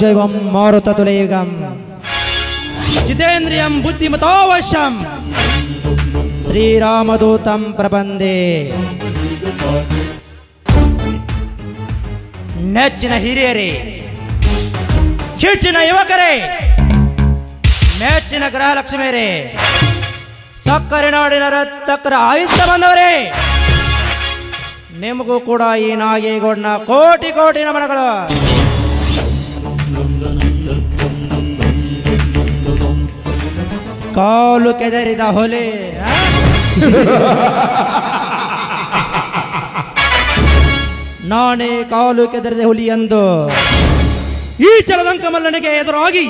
ಜೈವಂ ಮಾರುತ ತುಳಿಯುಗಂ ಜಿತೇಂದ್ರಿಯಂ ಬುದ್ಧಿಮತೋವಶಂ ಶ್ರೀರಾಮದೂತಂ ಪ್ರಬಂಧೆ. ನೆಚ್ಚಿನ ಹಿರಿಯರೇ, ಹೆಚ್ಚಿನ ಯುವಕರೇ, ಮೆಚ್ಚಿನ ಗೃಹಲಕ್ಷ್ಮಿಯರೇ, ಸಕ್ಕರೆ ನಾಡಿನ ರಕ್ತಕ್ಕರ ಆಯುಷ ಬಂದವರೇ, ನಿಮಗೂ ಕೂಡ ಈ ನಾಗೇಗೌಡನ ಕೋಟಿ ಕೋಟಿ ನಮನಗಳು. ಕಾಲು ಕೆದರಿದ ಹೊಲೆ? ನಾನೇ ಕಾಲು ಕೆದರಿದ ಹುಲಿ ಎಂದು ಈ ಚಲದಂಕ ಮಲ್ಲನಿಗೆ ಎದುರಾಗಿ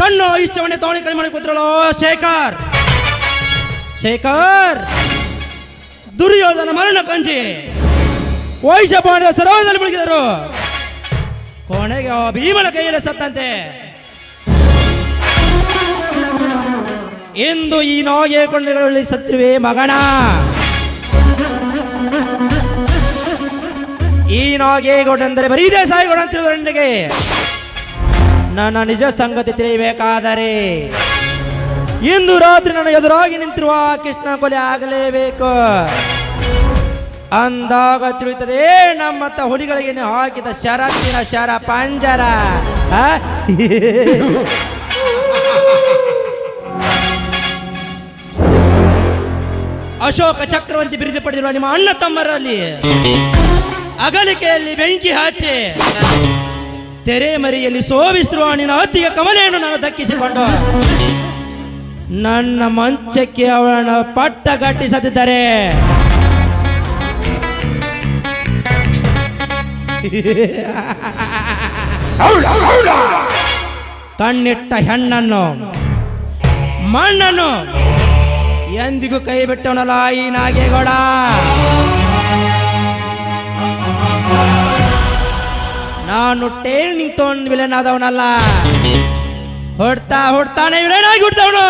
ತನ್ನ ಇಷ್ಟವನ್ನೇ ತಾಣಿ ಕಡಿಮೆ ಮಾಡಿ ಕೂತ್ರಳು ಶೇಖರ್. ಶೇಖರ್, ದುರ್ಯೋಧನ ಮರಣ ಪಂಜಿ. ವೈಶಪಾಂಡ ಸರೋದಲ್ಲಿ ಮುಳುಗಿದರು. ಕೊನೆಗೆ ಭೀಮನ ಕೈಯಲ್ಲಿ ಸತ್ತಂತೆ. ಎಂದು ಈ ನೋಗೆ ಕೊಂಡಗಳಲ್ಲಿ ಸತ್ರುವೆ ಮಗಣ. ಈ ನಾಗೇಗೌಡ ಅಂದರೆ ಬರೀ ದೇಸಾಯಿಗೌಡ ಅಂತಿರುವ ನನಗೆ ನನ್ನ ನಿಜ ಸಂಗತಿ ತಿಳಿಯಬೇಕಾದರೆ ಇಂದು ರಾತ್ರಿ ನನ್ನ ಎದುರಾಗಿ ನಿಂತಿರುವ ಕೃಷ್ಣ ಕೊಲೆ ಆಗಲೇಬೇಕು. ಅಂದಾಗ ತಿಳಿಯುತ್ತದೆ ನಮ್ಮತ್ತ ಹುಲಿಗಳಿಗೆ ಹಾಕಿದ ಶರತ್ತಿನ ಶರ, ಪಂಜರ. ಅಶೋಕ ಚಕ್ರವರ್ತಿ ಬಿರುದು ಪಡೆದಿರುವ ನಿಮ್ಮ ಅಣ್ಣ ತಮ್ಮರಲ್ಲಿ ಅಗಲಿಕೆಯಲ್ಲಿ ಬೆಂಕಿ ಹಾಚೆ ತೆರೆ ಮರಿಯಲ್ಲಿ ಸೋವಿಸಿರುವ ನಿನ್ನ ಅತ್ತಿಗೆ ಕಮಲೆಯನ್ನು ನಾನು ದಕ್ಕಿಸಿಕೊಂಡು ನನ್ನ ಮಂಚಕ್ಕೆ ಅವನ ಪಟ್ಟ ಗಟ್ಟಿಸದಿದ್ದರೆ ಕಣ್ಣಿಟ್ಟ ಹೆಣ್ಣನ್ನು, ಮಣ್ಣನ್ನು ಎಂದಿಗೂ ಕೈ ಬಿಟ್ಟವನಲ್ಲ ಈ ನಾಗೇಗೌಡ. ನಾನು ನಿ ತೊಗೊಂಡು ವಿಲನ್ ಆದವನಲ್ಲ. ಹೊಡ್ತಾ ಹೊಡ್ತಾನೆ ವಿಲನ್ ಆಗಿ ಹುಡ್ತವನು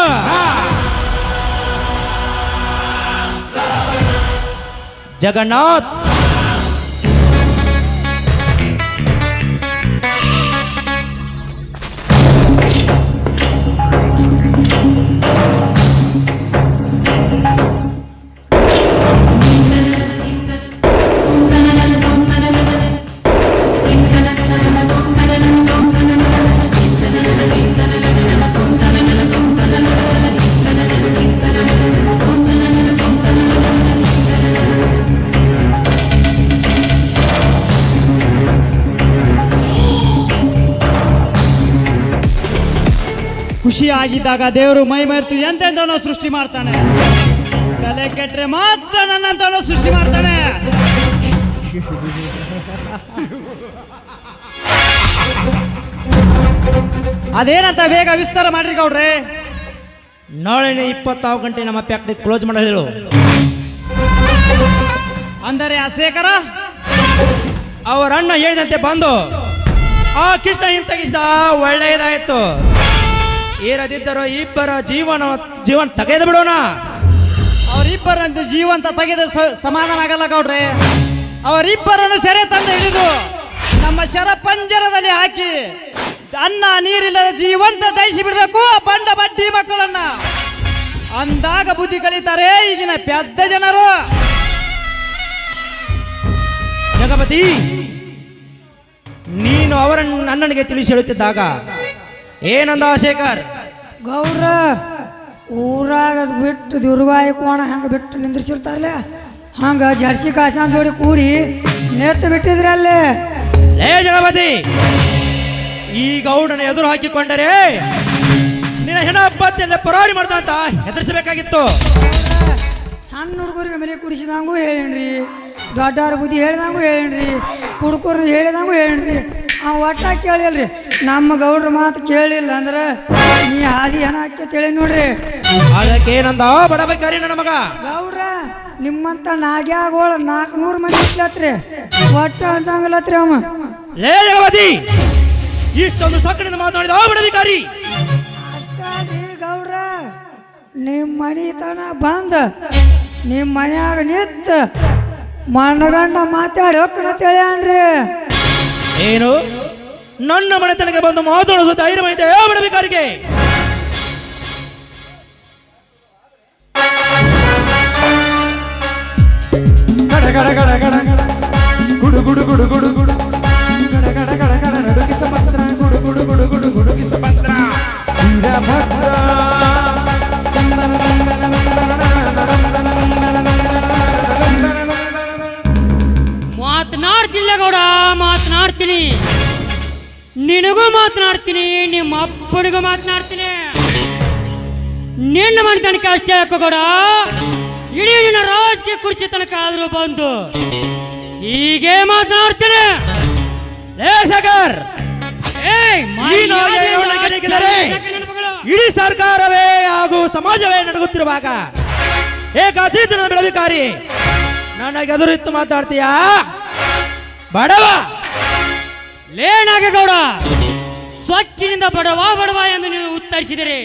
ಜಗನ್ನಾಥ್. ಖುಷಿಯಾಗಿದ್ದಾಗ ದೇವರು ಮೈ ಮರೆತು ಎಂತೆಂದವನೋ ಸೃಷ್ಟಿ ಮಾಡ್ತಾನೆ. ತಲೆ ಕೆಟ್ಟರೆ ಮಾತ್ರ ನನ್ನಂತವನೋ ಸೃಷ್ಟಿ ಮಾಡ್ತಾನೆ. ಅದೇನಂತ ಬೇಗ ವಿಸ್ತಾರ ಮಾಡ್ರಿ ಗೌಡ್ರೆ. ನಾಳೆನೆ ಇಪ್ಪತ್ತಾರು ಗಂಟೆ ನಮ್ಮ ಪ್ಯಾಕ್ಟ್ರಿ ಕ್ಲೋಸ್ ಮಾಡಲು ಹೇಳು ಅಂದರೆ ಆ ಶೇಖರ? ಅವರ ಅಣ್ಣ ಹೇಳಿದಂತೆ ಬಂದು ಆ ಕೃಷ್ಣ ಹಿಂತಗಿಸಿದ ಒಳ್ಳೆಯದಾಯಿತು. ಇರದಿದ್ದರೂ ಇಬ್ಬರ ಜೀವನ ಜೀವನ ತೆಗೆದು ಬಿಡೋಣ. ಅವರಿಬ್ಬರಂತೆ ಜೀವಂತ ತೆಗೆದ ಸಮಾಧಾನ ಆಗಲ್ಲ ಗೌಡ್ರೆ. ಅವರಿಬ್ಬರನ್ನು ಸೆರೆ ತಂದು ಹಿಡಿದು ನಮ್ಮ ಶರ ಪಂಜರದಲ್ಲಿ ಹಾಕಿ ಅನ್ನ ನೀರಿಲ್ಲದ ಜೀವಂತ ದಯಿಸಿ ಬಿಡಬೇಕು ಬಂಡ ಬಡ್ಡಿ ಮಕ್ಕಳನ್ನ. ಅಂದಾಗ ಬುದ್ಧಿ ಕಲಿತಾರೆ ಈಗಿನ ಪೆದ್ದ ಜನರು. ಜಗಪತಿ, ನೀನು ಅವರನ್ನು ಅಣ್ಣನಿಗೆ ತಿಳಿಸಿ ಹೇಳುತ್ತಿದ್ದಾಗ ಏನಂದ ಶೇಖರ್? ಗೌಡ್ರ ಊರಾಗ ಬಿಟ್ಟು ದುರ್ಗಾಯಿ ಕೋಣ ಹಂಗೆ ಬಿಟ್ಟು ನಿಂದ್ರಿಸಿರ್ತಾರಲ್ಲ? ಹಂಗೆ ಜರ್ಸಿ ಕಾಸನ್ ಜೋಡಿ ಕೂಡಿ ನೆತ್ತು ಬಿಟ್ಟಿದ್ರಲ್ಲೇ? ಲೇ ಜಗಪತಿ ಈ ಗೌಡನ ಎದುರು ಹಾಕಿಕೊಂಡರೆ ನಿನ್ನ ಹೆಣ ಹಬ್ಬತ್ತೆಲ್ಲ ಪರಾರಿ ಮಾಡ್ದಂತ ಹೆದರ್ಸಬೇಕಾಗಿತ್ತು. ಸಣ್ಣ ಹುಡುಗರಿಗೆ ಮನೆ ಕುಡಿಸಿದಂಗೂ ಹೇಳಿನ್ರಿ ದೊಡ್ಡವ್ರ ಬುದ್ಧಿ ಹೇಳಿದಂಗು ಹೇಳಿನ್ರಿ ಹುಡುಗರು ಹೇಳಿದಂಗೂ ಹೇಳಿನ್ರಿ. ಆ ಒಟ್ಟ ಕೇಳಿಲ್ರಿ ನಮ್ಮ ಗೌಡ್ರ ಮಾತು ಕೇಳಿಲ್ಲ ಅಂದ್ರೆ ನೀ ಹಾದಿ ಹೆಣ ಹಾಕಿ ತಿಳಿ ನೋಡ್ರಿ ಅದಕ್ಕೇನಂದ ಬಡಬೇಕಾರಿ ನನ್ನ ಮಗ. ಗೌಡ್ರ ನಿಮ್ಮಂತ ನಾಗ್ಯಾಗೋಳ ನಾಲ್ಕುನೂರು ಮಂದಿ ಇಟ್ಲತ್ರಿ ಒಟ್ಟ ಅಂತಂಗಲತ್ರಿ ಅವ. ಲೇ ಜಗವತಿ ಇಷ್ಟೊಂದು ಸಕ್ಕಡಿಂದ ಮಾತನಾಡಿದ ಬಡಬೇಕಾರಿ ಅಷ್ಟಾದ್ರಿ ಗೌಡ್ರ ನಿಮ್ಮ ಮನಿತನ ಬಂದ ನಿಮ್ಮ ಮನ್ಯಾಗ ನಿತ್ತ ಮಣ್ಣಗಂಡ ಮಾತಾಡಿ ಹೊಕ್ಕನ ತಿಳಿಯನ್ರಿ ಏನು? ನನ್ನ ಮನೆತನಕ್ಕೆ ಬಂದು ಮಾತಾಡೋ ಧೈರ್ಯ ಇದೆ ಬಿಡಬೇಕಾರಿಗೆ ಗಡ ಗಡ ಗಡ ಗಡ ಗಡ. ಗುಡು ಗುಡು ಗುಡು ಗುಡು ಗುಡು. ಗಡ ಗಡ ಗಡ ಗಡ ನಡುಗಿಸ ಪತ್ರ ಗುಡು ಗುಡು ಗುಡು ಗುಡು ಗುಡುಗಿಸ ಪತ್ರ ನಿನಗೂ ಮಾತನಾಡ್ತೀನಿ ನಿಮ್ಮ ಅಪ್ಪನಿಗೂ ಮಾತನಾಡ್ತೀನಿ. ನಿನ್ನ ಮನೆ ತನಕ ಅಷ್ಟೇ ಯಾಕೋ ಗೌಡ ಇಡೀ ನಿನ್ನ ರಾಜಕೀಯ ಕುರ್ಚಿ ತನಕ ಆದ್ರೂ ಬಂದು ಹೀಗೆ ಮಾತನಾಡ್ತೀನಿ? ಇಡೀ ಸರ್ಕಾರವೇ ಹಾಗೂ ಸಮಾಜವೇ ನಡಗುತ್ತಿರುವಾಗ ಏಕಾಚೇತನ ಬೆಳವಿಕಾರಿ ನನಗೆ ಎದುರಿತ್ತು ಮಾತಾಡ್ತೀಯಾ? ಬಡವ! ಲೇ ಸೊಕ್ಕಿನಿಂದ ಬಡವ ಬಡವ ಎಂದು ನೀವು ಉತ್ತರಿಸಿದರೆ.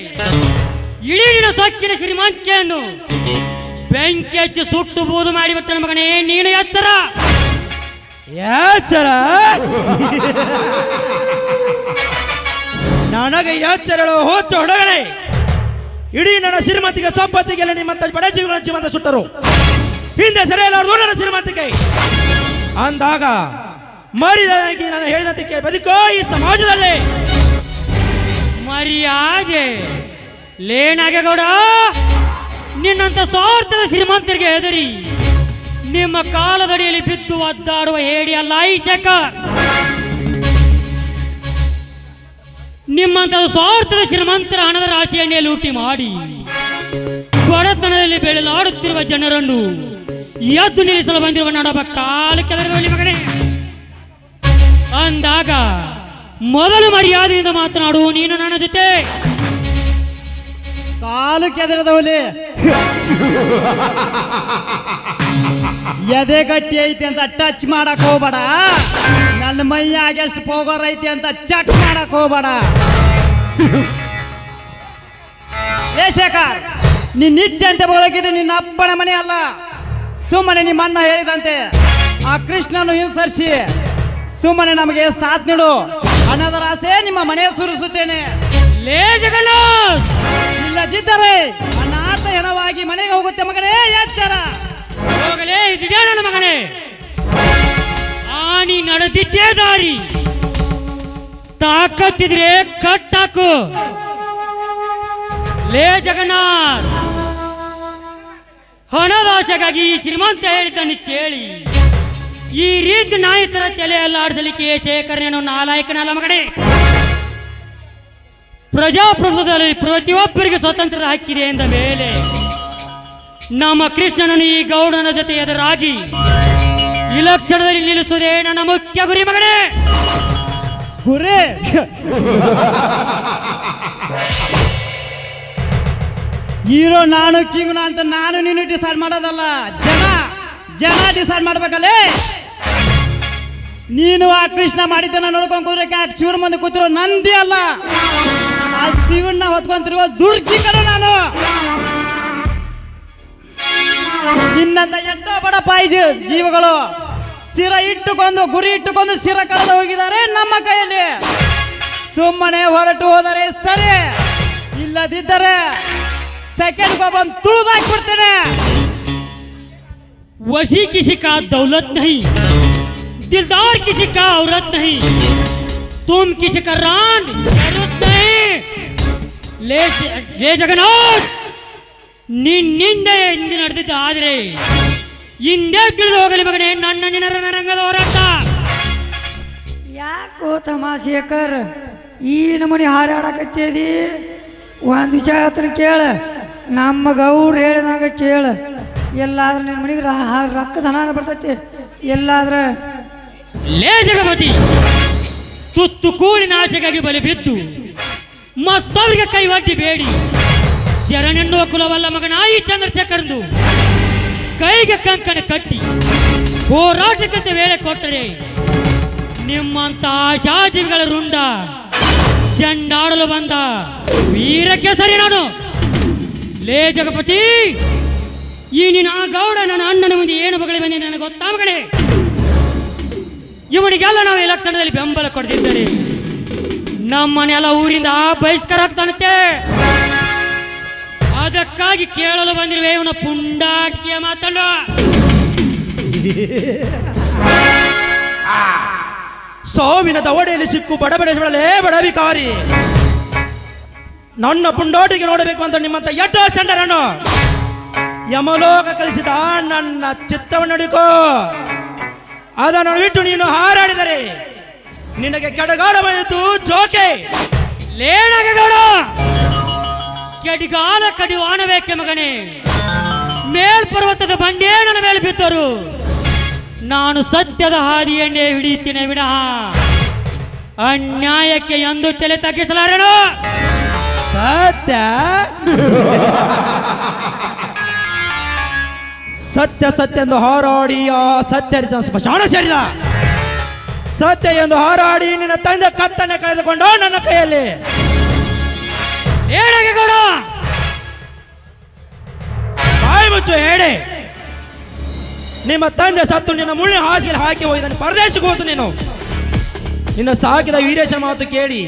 ಇಡೀ ನಿನ್ನ ಸೊಕ್ಕಿನ ಶ್ರೀಮಂತಿಕೆಯನ್ನು ಬೆಂಕಿ ಹಚ್ಚಿ ಸುಟ್ಟು ಬೂದು ಮಾಡಿಬಿಟ್ಟನ ಮಗನೇ, ನೀನು ಎತ್ತರ ಯಾಚರ ನನಗೆ ಎಚ್ಚರಳು, ಹೋಚು ಹೊಡಗಣೆ ಇಡೀ ನನ್ನ ಶ್ರೀಮಂತಿಗೆ ಸಂಪತ್ತಿಗೆಲ್ಲ ನಿಮ್ಮಂತ ಬಡ ಜೀವಿಗಳ ಜೀವಂತ ಸುಟ್ಟರು. ಹಿಂದೆ ಸರಿಯಲ್ಲ ನನ್ನ ಶ್ರೀಮತಿಗೆ. ಅಂದಾಗ ಮರಿದಾಗಿ ನಾನು ಹೇಳಿದಂತೆ ಬದುಕೋ ಈ ಸಮಾಜದಲ್ಲಿ. ಮರ್ಯಾದೆ ಲೇಣಾಗೆ ಗೌಡ ನಿನ್ನಂತ ಸ್ವಾರ್ಥದ ಶ್ರೀಮಂತರಿಗೆ ಹೆದರಿ. ನಿಮ್ಮ ಕಾಲದಡಿಯಲ್ಲಿ ಬಿದ್ದು ಒದ್ದಾಡುವ ಹೇಡಿ ಅಲ್ಲ ಐಶಕ. ನಿಮ್ಮಂತ ಸ್ವಾರ್ಥದ ಶ್ರೀಮಂತರ ಹಣದ ರಾಶಿಯನ್ನೇ ಲೂಟಿ ಮಾಡಿ. ಬಡತನದಲ್ಲಿ ಬೆಳೆಲಾಡುತ್ತಿರುವ ಜನರನ್ನು ಎದ್ದು ನಿಲ್ಲಿಸಲು ಬಂದಿರುವ ನಡಬ ಕಾಲಕ್ಕೆ ಮಗನೇ ಅಂದಾಗ ಮೊದಲು ಮರ್ಯಾದೆಯಿಂದ ಮಾತನಾಡು, ನೀನು ನನ್ನ ಜೊತೆ. ಕಾಲು ಕೆದರದವಲಿ ಎದೆ ಗಟ್ಟಿ ಐತಿ ಅಂತ ಟಚ್ ಮಾಡಕ್ ಹೋಗ್ಬೇಡ. ನನ್ನ ಮೈಯಾಗ ಎಷ್ಟು ಪೋಗರ್ ಐತಿ ಅಂತ ಚಕ್ ಮಾಡಕ್ ಹೋಗ್ಬೇಡ. ಏ ಶೇಖರ್ ನಿನ್ನ ಇಚ್ಛೆ ಅಂತ ಬೋದಕ್ಕಿದ್ರೆ ನಿನ್ನ ಅಪ್ಪನ ಮನೆ ಅಲ್ಲ. ಸುಮ್ಮನೆ ನಿಮ್ಮ ಅಣ್ಣ ಹೇಳಿದಂತೆ, ಆ ಕೃಷ್ಣನು ಹಿಂಸರಿಸಿ ಸುಮ್ಮನೆ ನಮಗೆ ಸಾಥ್ ನೀಡು. ಹಣದ ಆಸೆ ನಿಮ್ಮ ಮನೆ ಸುರಿಸುತ್ತೇನೆ. ಲೇಜಗಳು ಇಲ್ಲದಿದ್ದರೆ ಅನಾಥ ಹೆಣವಾಗಿ ಮನೆಗೆ ಹೋಗುತ್ತೆ ಮಗನೇ, ಎಚ್ಚರ. ಹೋಗಲೇ ನನ್ನ ಮಗನೇ? ಆನಿ ನಡೆದಿದ್ದೇ ದಾರಿ? ತಾಕತ್ತಿದ್ರೆ ಕಟ್ಟಾಕು. ಲೇ ಜಗನ್ನಾಥ್! ಹಣದ ಆಸೆಗಾಗಿ ಈ ಶ್ರೀಮಂತ ಹೇಳಿದ್ದನ್ನು ಕೇಳಿ. ಈ ರೀತಿ ನಾಯಕರ ತಲೆ ಅಲ್ಲಾಡಿಸಲಿಕ್ಕೆ ಶೇಖರಣೆಯನ್ನು ನಾಲಾಯಕನಲ್ಲ ಮಗಡೆ ಪ್ರಜಾಪ್ರಭುತ್ವದಲ್ಲಿ ಪ್ರತಿಯೊಬ್ಬರಿಗೆ ಸ್ವತಂತ್ರ ಹಕ್ಕಿದೆ ಎಂದ ಮೇಲೆ ನಮ್ಮ ಕೃಷ್ಣನನ್ನು ಈ ಗೌಡನ ಜೊತೆ ಎದುರಾಗಿ ಇಲಕ್ಷಣದಲ್ಲಿ ನಿಲ್ಲಿಸುವುದೇ ನನ್ನ ಮುಖ್ಯ ಗುರಿ ಮಗನೇ. ಗುರಿ. ಹೀರೋ ನಾನು ಕಿಂಗ್ ಅಂತ ನಾನು ನೀನು ಡಿಸೈಡ್ ಮಾಡೋದಲ್ಲ. ಜನ ಜನ ಡಿಸೈಡ್ ಮಾಡ್ಬೇಕಲ್ಲೇ. ನೀನು ಆ ಕೃಷ್ಣ ಮಾಡಿದ್ದನ್ನ ನೋಡ್ಕೊಂಡು ಕೂದ್ರಕ್ಕೆ ಆ ಶಿವನ ಮುಂದೆ ಕೂತಿರೋ ನಂದಿ ಅಲ್ಲ. ಆ ಶಿವನ್ನ ಹೊತ್ಕೊಂತಿರುವ ದುರ್ಜಿಕರು ನಾನು. ನಿನ್ನಂತ ಎಷ್ಟೋ ಬಡ ಪಾಯಿ ಜೀವಗಳು ಸಿರ ಇಟ್ಟುಕೊಂಡು, ಗುರಿ ಇಟ್ಟುಕೊಂಡು ಸಿರ ಕಳೆದು ಹೋಗಿದ್ದಾರೆ ನಮ್ಮ ಕೈಯಲ್ಲಿ. ಸುಮ್ಮನೆ ಹೊರಟು ಹೋದರೆ ಸರಿ, ಇಲ್ಲದಿದ್ದರೆ ಸೆಕೆಂಡ್ ಬಾಬನ್ ತುಳಿದಾಕ್ಬಿಡ್ತೇನೆ ವಶಿ ಕಿಸಿಕಾ ದೌಲತ್ ನಹಿ. दिलदार किसी का औरत नहीं तुम किसी का रान जरूरत नहीं ಲೇ ಜ- ಲೇ ಜಗನ್ನಾಥ್ ನಿನ್ನಿಂದ ಹಿಂದೆ ನಡೆದಿದ್ದ ಆದರೆ ಹಿಂದೆ ತಿಳಿದು ಹೋಗಲಿ ಮಗನೇ ನನ್ನ ನಿನ್ನ ರಂಗದ ಹೋರಾಟ ಯಾಕೋ ತಮಾಶೇಖರ್ ಈ ನಮೂನಿ ಹಾರಾಡಕತ್ತೇದಿ ಒಂದು ವಿಷಯ ಹೇಳ್ತೀನಿ ಕೇಳ ನಮ್ಮ ಗೌಡ್ರು ಹೇಳಿದಾಗ ಕೇಳ ಎಲ್ಲಾದ್ರೂ ನಿನ್ನ ಮನೆಗೆ ರೊಕ್ಕದ ಹಣ ಬರ್ತೈತಿ ಎಲ್ಲಾದ್ರ ಲೇ ಜಗಪತಿ, ತುತ್ತು ಕೂಳಿ ನಾಚೆಗಾಗಿ ಬಲಿ ಬಿದ್ದು ಮತ್ತವರಿಗೆ ಕೈ ಒಡ್ಡಿ ಬೇಡಿ. ಶರಣೆನ್ನುವ ಕುಲವಲ್ಲ ಮಗನ ಈ ಚಂದ್ರಶೇಖರಂದು. ಕೈಗೆ ಕಂಕಣ ಕಟ್ಟಿ ಹೋರಾಟಕ್ಕಂತ ವೇಳೆ ಕೊಟ್ಟರೆ ನಿಮ್ಮಂತ ಆಶಾಜೀವಿಗಳ ರುಂಡ ಚೆಂಡಾಡಲು ಬಂದ ವೀರಕ್ಕೆ ಸರಿ ನಾನು. ಲೇ ಜಗಪತಿ, ಈ ನಿನ್ನ ಗೌಡ ನನ್ನ ಅಣ್ಣನ ಮುಂದೆ ಏನು ಬಗಳಿ ಬಂದಿದೆ ನನಗೆ ಗೊತ್ತಾ ಮಗಳೇ? ಇವನಿಗೆಲ್ಲ ನಾವು ಲಕ್ಷಣದಲ್ಲಿ ಬೆಂಬಲ ಕೊಡ್ತಿದ್ದೇನೆ ನಮ್ಮನೆಲ್ಲ ಊರಿಂದ ಬಹಿಷ್ಕಾರ ಆಗ್ತಾನಂತೆ ಅದಕ್ಕಾಗಿ ಕೇಳಲು ಬಂದಿರುವೆ ಇವನ ಪುಂಡಾಟಿಕೆಯ ಮಾತಲ್ಲ. ಸೋವಿನ ದವಡೆಯಲ್ಲಿ ಸಿಕ್ಕು ಬಡಬಡಿಸಬಡಲೇ ಬಡವಿಕಾರಿ ನನ್ನ ಪುಂಡೋಟಿಗೆ ನೋಡಬೇಕು ಅಂತ ನಿಮ್ಮಂತ ಎಟ್ಟ ಚಂಡರನ್ನು. ಯಮಲೋಕ ಕಲಿಸಿದ ನನ್ನ ಚಿತ್ತವನ್ನು ಹಿಡಿಕೋ ಅದನ್ನು ಬಿಟ್ಟು ನೀನು ಹಾರಾಡಿದರೆ ನಿನಗೆ ಕೆಡಗಾಡ ಬಂದಿತ್ತು. ಜೋಕೆ ಲೇಣಗೌಡ ಕೆಡಿಗಾಲ ಕಡಿವಾಣಬೇಕೆ ಮಗನೇ. ಮೇಲ್ಪರ್ವತದ ಬಂಡೇ ನನ್ನ ಮೇಲೆ ಬಿದ್ದರು. ನಾನು ಸತ್ಯದ ಹಾದಿಯನ್ನೇ ಹಿಡಿಯುತ್ತೇನೆ ವಿನಃ. ಅನ್ಯಾಯಕ್ಕೆ ಎಂದು ತಲೆ ತಗ್ಗಿಸಲಾರೆನು? ಸತ್ಯ? ಸತ್ಯ ಸತ್ಯ ಎಂದು ಹೋರಾಡಿ, ಆ ಸತ್ಯ ಸ್ಮಶಾನ ಸೇರಿದ. ಸತ್ಯ ಎಂದು ಹೋರಾಡಿ ನಿನ್ನ ತಂದೆ ಕತ್ತನೆ ಕಳೆದುಕೊಂಡು ನನ್ನ ಕೈಯಲ್ಲಿ. ಲೇಣಗೌಡ ಬಾಯಿ ಮುಚ್ಚು, ಹೇಳಿ. ನಿಮ್ಮ ತಂದೆ ಸತ್ತು, ನಿನ್ನ ಮುಳ್ಳಿನ ಹಾಸಿಗೆ ಹಾಕಿ ಹೋಗಿದ್ದಾನೆ. ಪರದೇಶಗೋಸು ನೀನು. ನಿನ್ನ ಸಾಕಿದ ವೀರೇಶ ಮಾತು ಕೇಳಿ.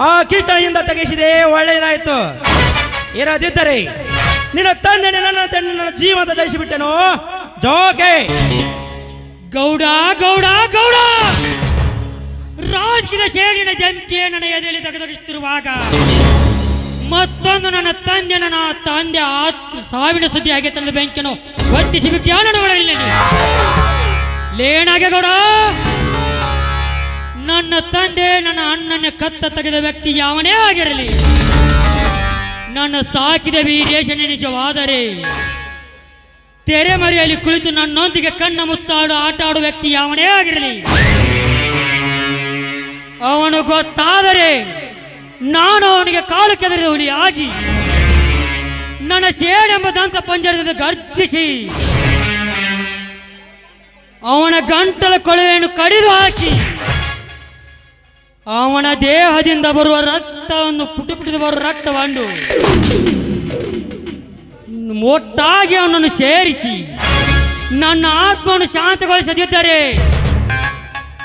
ಆ ಕೃಷ್ಣನಿಂದ ತೆಗೆಸಿದೆ, ಒಳ್ಳೆಯದಾಯ್ತು. ಇರದಿದ್ದರೆ ನಿನ್ನ ತಂದೆ ನನ್ನ ತಂದೆ ನನ್ನ ಜೀವಂತ ದಯಿಸಿಬಿಟ್ಟೆನು? ಜೋಕೆ. ಗೌಡ ಗೌಡ ಗೌಡ. ರಾಜಕೀಯ ಸೇಡಿನ ಜಂಕೆ ನನ್ನ ಎದೆಯಲ್ಲಿ ತೆಗೆದಗಿಸುತ್ತಿರುವಾಗ ಮತ್ತೊಂದು ನನ್ನ ತಂದೆ ನನ್ನ ತಂದೆ ಆತ್ಮ ಸಾವಿನ ಸುದ್ದಿ ಆಗಿ ತಂದ ಬೆಂಕಿನೋ ಹೊತ್ತಿಸಿ ಬಿಟ್ಟು ಒಳಗಿಲ್ಲ ಲೇಣಾಗೆ ಗೌಡ. ನನ್ನ ತಂದೆ, ನನ್ನ ಅಣ್ಣನ ಕತ್ತ ತೆಗೆದ ವ್ಯಕ್ತಿ ಯಾವನೇ ಆಗಿರಲಿ ನನ್ನ ಸಾಕಿದ ವೀರೇಶನೇ ನಿಜವಾದರೆ? ತೆರೆಮರೆಯಲ್ಲಿ ಕುಳಿತು ನನ್ನೊಂದಿಗೆ ಕಣ್ಣ ಮುಚ್ಚಾಡು ಆಟ ಆಡುವ ವ್ಯಕ್ತಿ ಯಾವನೇ ಆಗಿರಲಿ? ಅವನು ಗೊತ್ತಾದರೆ ನಾನು ಅವನಿಗೆ ಕಾಲು ಕೆದರಿದ ಹುಲಿ ಆಗಿ ನನ್ನ ಎಂಬ ದಂತ ಪಂಜರದಿಂದ ಗರ್ಜಿಸಿ ಅವನ ಗಂಟಲ ಕೊಳವೆಯನ್ನು ಕಡಿದು ಹಾಕಿ ಅವನ ದೇಹದಿಂದ ಬರುವ ರಕ್ತವನ್ನು ಪುಟು ಪುಟ್ಟಿದ ಬರುವ ರಕ್ತವನ್ನು ಒಟ್ಟಾಗಿ ಅವನನ್ನು ಸೇರಿಸಿ, ನನ್ನ ಆತ್ಮವನ್ನು ಶಾಂತಗೊಳಿಸದಿದ್ದರೆ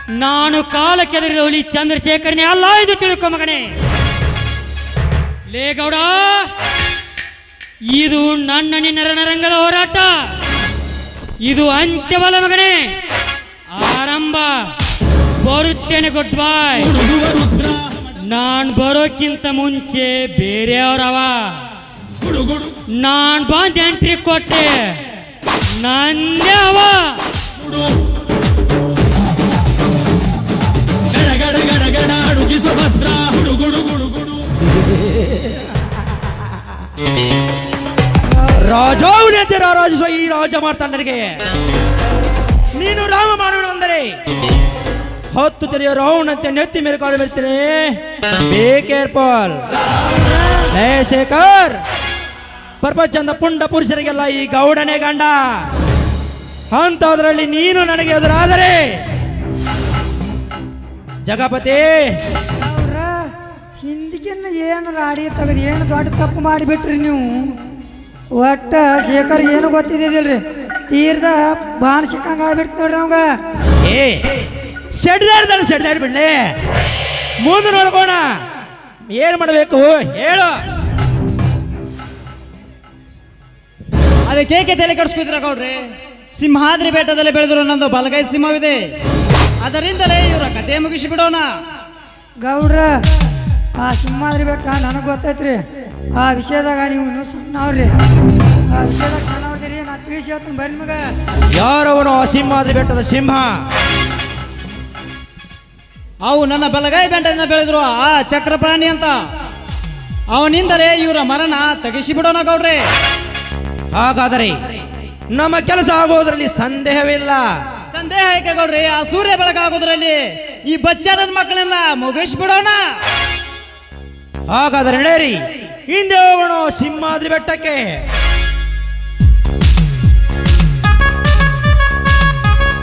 ನಾನು ಕಾಲ ಕೆದರಿದ ಹುಲಿ ಚಂದ್ರಶೇಖರನೇ ಅಲ್ಲ ಇದು ತಿಳ್ಕೊ ಮಗನೇ. ಲೇಗೌಡ ಇದು ನನ್ನ ನಿನ್ನ ರಣರಂಗದ ಹೋರಾಟ. ಇದು ಅಂತ್ಯವಲ್ಲ ಮಗನೇ. ಆರಂಭ. ಬರುತ್ತೇನೆ ಗುಡ್ ಬಾಯ್ ನಾನ್ ಬರೋಕ್ಕಿಂತ ಮುಂಚೆ ಬೇರೆಯವರವ ನಾನ್ ಬಂದ್ ಎಂಟ್ರಿ ಕೊಟ್ಟೆ ನಂದೇ ಅವ ರಾಜಾವುನಂತೆ ರಾರಾಜಿಸುವ ಈ ರಾಜ ಮಾರ್ತಾಂಡನಿಗೆ ನೀನು ರಾಮ ಮಾಡುವ ಅಂದರೆ ಹತ್ತು ತಲೆಯ ರೌಂಡ್ ಅಂತ ನೆತ್ತಿ ಮೇಲೆ ಕಾಲು ಬೀಳ್ತೀನಿ ಬೇ ಕೇರ್ಫುಲ್ ಶೇಖರ್ ಪ್ರಪಂಚದ ಪುಂಡ ಪುರುಷರಿಗೆಲ್ಲ ಈ ಗೌಡನೆ ಗಂಡ. ಅಂಥದ್ರಲ್ಲಿ ನೀನು ನನಗೆ ಎದುರಾದರೆ ಜಗಪತಿ. ಹಿಂದಿಗಿನ್ನ ಏನು ರಾಡಿ ತೆಗೆದು ಏನು ದೊಡ್ಡ ತಪ್ಪು ಮಾಡಿಬಿಟ್ರಿ ನೀವು? ಒಟ್ಟ ಶೇಖರ್ ಏನು ಗೊತ್ತಿದ್ದಿಲ್ರಿ ತೀರ್ದ ಬಾಣ ಸಿಕ್ಕಂಗ ಆಗ್ಬಿಡ್ತು ನೋಡ್ರಿ ಅವಂಗ. ಏ ಸೆಡ್ದಾಡ್ದಾಡ ಸೆಡ್ದಾಡ್ ಬಿಡ್ಲಿ. ಮುಂದೆ ನೋಡ್ಕೋಣ. ಏನು ಮಾಡಬೇಕು? ಹೇಳು. ಅದಕ್ಕೆ ತಲೆ ಕಡಿಸ್ಕೊತೀರ ಗೌಡ್ರಿ? ಸಿಂಹಾದ್ರಿ ಬೆಟ್ಟದಲ್ಲಿ ಬೆಳೆದಿರೋ ನಂದು ಬಲಗೈ ಸಿಂಹವಿದೆ. ಅದರಿಂದಲೇ ಇವರ ಕತೆ ಮುಗಿಸಿ ಬಿಡೋಣ ಗೌಡ್ರ ಆ ಸಿಂಹಾದ್ರಿ ಬೆಟ್ಟ ನನಗೆ ಗೊತ್ತೈತ್ರಿ. ಆ ವಿಷಯದಾಗ ನೀವು ಇನ್ನೂ ಸಣ್ಣವ್ರಿ. ಆ ವಿಷಯದಾಗ ಸಣ್ಣವ್ರಿ ನಾ ತಿಳಿಸಿ ಹೇಳ್ತೀನಿ. ಬರ್ರಿ ಮಗ. ಯಾರವನು ಆ ಸಿಂಹಾದ್ರಿ ಬೆಟ್ಟದ ಸಿಂಹ? ಅವು ನನ್ನ ಬಲಗೈ ಬೆಂಟನ್ನ ಬೆಳೆದ್ರು. ಆ ಚಕ್ರಪ್ರಾಣಿ ಅಂತ. ಅವನಿಂದಲೇ ಇವರ ಮರಣ ತೆಗೆಸಿಬಿಡೋಣ ಗೌಡ್ರಿ. ಹಾಗಾದರೆ ನಮ್ಮ ಕೆಲಸ ಆಗೋದ್ರಲ್ಲಿ ಸಂದೇಹವಿಲ್ಲ. ಸಂದೇಹ ಏಕೆ ಗೌಡ್ರಿ? ಆ ಸೂರ್ಯ ಬೆಳಕಾಗೋದ್ರಲ್ಲಿ ಈ ಬಚ್ಚನ ಮಕ್ಕಳೆಲ್ಲ ಮುಗಿಸ್ಬಿಡೋಣ. ಹಾಗಾದ್ರೆ ನಡೆಯಿರಿ ಹಿಂದೆ ಹೋಗೋಣ ಸಿಂಹಾದ್ರಿ ಬೆಟ್ಟಕ್ಕೆ.